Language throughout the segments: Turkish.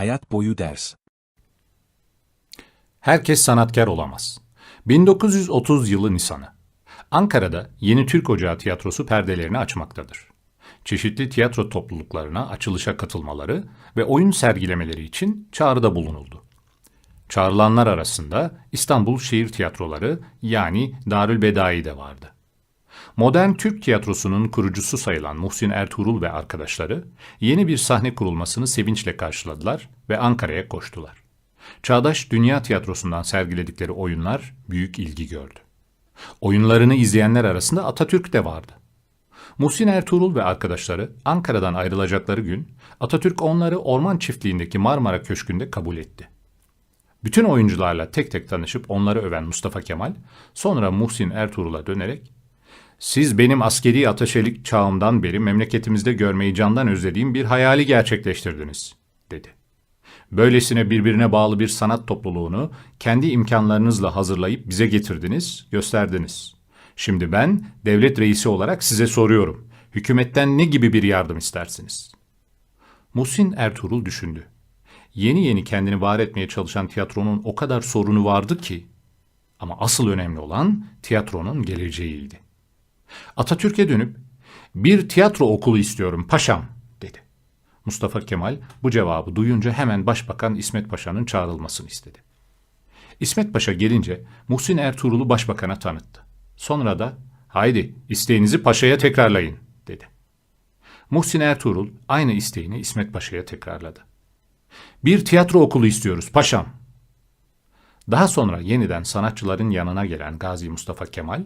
Hayat boyu ders. Herkes sanatkar olamaz. 1930 yılı Nisan'ı. Ankara'da Yeni Türk Ocağı Tiyatrosu perdelerini açmaktadır. Çeşitli tiyatro topluluklarına açılışa katılmaları ve oyun sergilemeleri için çağrıda bulunuldu. Çağrılanlar arasında İstanbul Şehir Tiyatroları yani Darülbedai de vardı. Modern Türk tiyatrosunun kurucusu sayılan Muhsin Ertuğrul ve arkadaşları yeni bir sahne kurulmasını sevinçle karşıladılar ve Ankara'ya koştular. Çağdaş dünya tiyatrosundan sergiledikleri oyunlar büyük ilgi gördü. Oyunlarını izleyenler arasında Atatürk de vardı. Muhsin Ertuğrul ve arkadaşları Ankara'dan ayrılacakları gün Atatürk onları orman çiftliğindeki Marmara Köşkü'nde kabul etti. Bütün oyuncularla tek tek tanışıp onları öven Mustafa Kemal, sonra Muhsin Ertuğrul'a dönerek, ''Siz benim askeri ateşelik çağımdan beri memleketimizde görmeyi candan özlediğim bir hayali gerçekleştirdiniz.'' dedi. Böylesine birbirine bağlı bir sanat topluluğunu kendi imkanlarınızla hazırlayıp bize getirdiniz, gösterdiniz. Şimdi ben devlet reisi olarak size soruyorum. Hükümetten ne gibi bir yardım istersiniz? Muhsin Ertuğrul düşündü. Yeni yeni kendini var etmeye çalışan tiyatronun o kadar sorunu vardı ki ama asıl önemli olan tiyatronun geleceğiydi. Atatürk'e dönüp bir tiyatro okulu istiyorum paşam dedi. Mustafa Kemal bu cevabı duyunca hemen Başbakan İsmet Paşa'nın çağrılmasını istedi. İsmet Paşa gelince Muhsin Ertuğrul'u başbakana tanıttı. Sonra da haydi isteğinizi paşaya tekrarlayın dedi. Muhsin Ertuğrul aynı isteğini İsmet Paşa'ya tekrarladı. Bir tiyatro okulu istiyoruz paşam. Daha sonra yeniden sanatçıların yanına gelen Gazi Mustafa Kemal,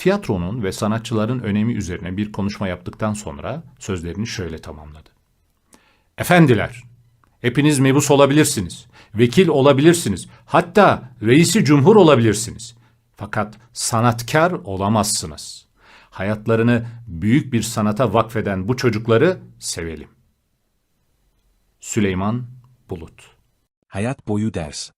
tiyatronun ve sanatçıların önemi üzerine bir konuşma yaptıktan sonra sözlerini şöyle tamamladı. Efendiler, hepiniz mebus olabilirsiniz, vekil olabilirsiniz, hatta reisi cumhur olabilirsiniz. Fakat sanatkar olamazsınız. Hayatlarını büyük bir sanata vakfeden bu çocukları sevelim. Süleyman Bulut Hayat boyu ders.